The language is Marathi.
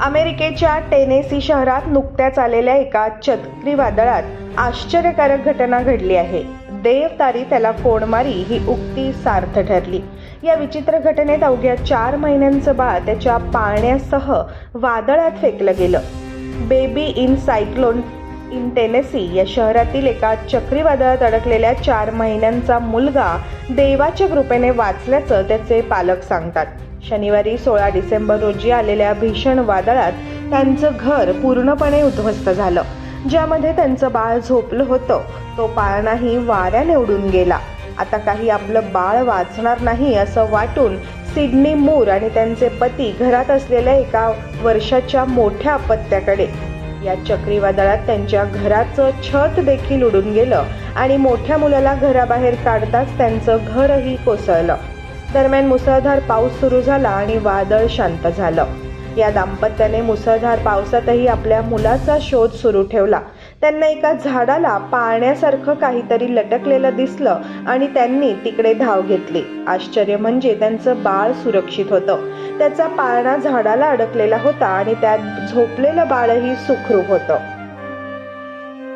अमेरिकेच्या टेनेसी शहरात नुकत्याच आलेल्या एका चक्रीवादळात आश्चर्यकारक घटना घडली आहे. देवतारी त्याला फोड मारी ही उक्ती सार्थ ठरली. या विचित्र घटनेत अवघ्या चार महिन्यांचं बाळ त्याच्या पाळण्यासह वादळात फेकलं गेलं. Baby in cyclone in Tennessee या शहरातील एका चक्रीवादळात अडकलेल्या चार महिन्यांचा मुलगा देवाच्या कृपेने वाचल्याचं त्याचे पालक सांगतात. शनिवारी सोळा डिसेंबर रोजी आलेल्या भीषण वादळात त्यांचं घर पूर्णपणे उद्ध्वस्त झालं. ज्यामध्ये त्यांचं बाळ झोपलं होतं. तो पाळणाही वाऱ्याने उडून गेला. आता काही आपलं बाळ वाचणार नाही असं वाटून सिडनी मूर आणि त्यांचे पती घरात असलेल्या एका वर्षाच्या मोठ्या अपत्याकडे या चक्रीवादळात त्यांच्या घराचं छत देखील उडून गेलं आणि मोठ्या मुलाला घराबाहेर काढताच त्यांचं घरही कोसळलं. दरम्यान मुसळधार पाऊस सुरू झाला आणि वादळ शांत झालं. या दाम्पत्याने मुसळधार पावसातही आपल्या मुलाचा शोध सुरू ठेवला. त्यांना एका झाडाला पाळण्यासारखं काहीतरी लटकलेलं दिसलं आणि त्यांनी तिकडे धाव घेतली. आश्चर्य म्हणजे त्यांचं बाळ सुरक्षित होतं. त्याचा पाळणा झाडाला अडकलेला होता आणि त्यात झोपलेलं बाळही सुखरूप होतं.